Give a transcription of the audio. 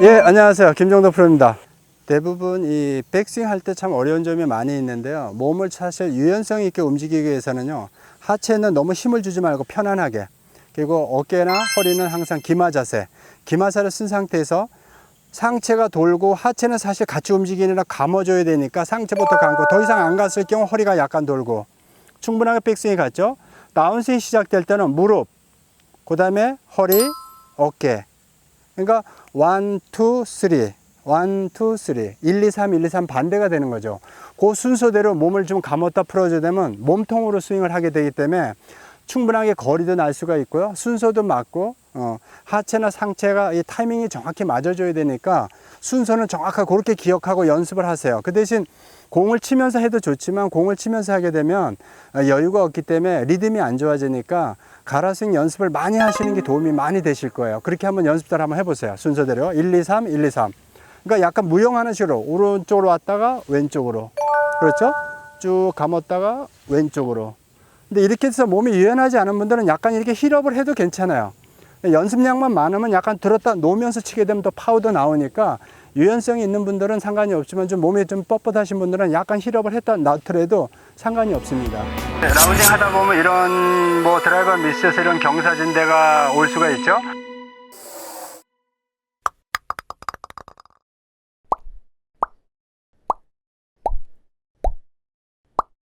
예, 안녕하세요. 김정도 프로입니다. 대부분 이 백스윙 할 때 참 어려운 점이 많이 있는데요. 몸을 사실 유연성 있게 움직이기 위해서는요. 하체는 너무 힘을 주지 말고 편안하게. 그리고 어깨나 허리는 항상 기마 자세. 기마사를 쓴 상태에서 상체가 돌고 하체는 사실 같이 움직이느라 감아줘야 되니까 상체부터 감고 더 이상 안 갔을 경우 허리가 약간 돌고 충분하게 백스윙이 갔죠. 다운스윙 시작될 때는 무릎, 그 다음에 허리, 어깨. 그러니까 1, 2, 3. 1, 2, 3. 1, 2, 3, 1, 2, 3 반대가 되는 거죠. 그 순서대로 몸을 좀 감았다 풀어줘야 되면 몸통으로 스윙을 하게 되기 때문에 충분하게 거리도 날 수가 있고요. 순서도 맞고, 어, 하체나 상체가 이 타이밍이 정확히 맞아줘야 되니까 순서는 정확하게 그렇게 기억하고 연습을 하세요. 그 대신 공을 치면서 해도 좋지만 공을 치면서 하게 되면 어, 여유가 없기 때문에 리듬이 안 좋아지니까 가라스윙 연습을 많이 하시는 게 도움이 많이 되실 거예요. 그렇게 한번 연습들 한번 해보세요. 순서대로 1, 2, 3, 1, 2, 3. 그러니까 약간 무용하는 식으로 오른쪽으로 왔다가 왼쪽으로 그렇죠? 쭉 감았다가 왼쪽으로. 근데 이렇게 해서 몸이 유연하지 않은 분들은 약간 이렇게 힐업을 해도 괜찮아요. 연습량만 많으면 약간 들었다 놓으면서 치게 되면 또 파우도 나오니까 유연성이 있는 분들은 상관이 없지만 좀 몸이 좀 뻣뻣하신 분들은 약간 힐업을 했다 놔더라도 상관이 없습니다. 라운딩 하다 보면 이런 뭐 드라이버 미스에서 이런 경사진대가 올 수가 있죠.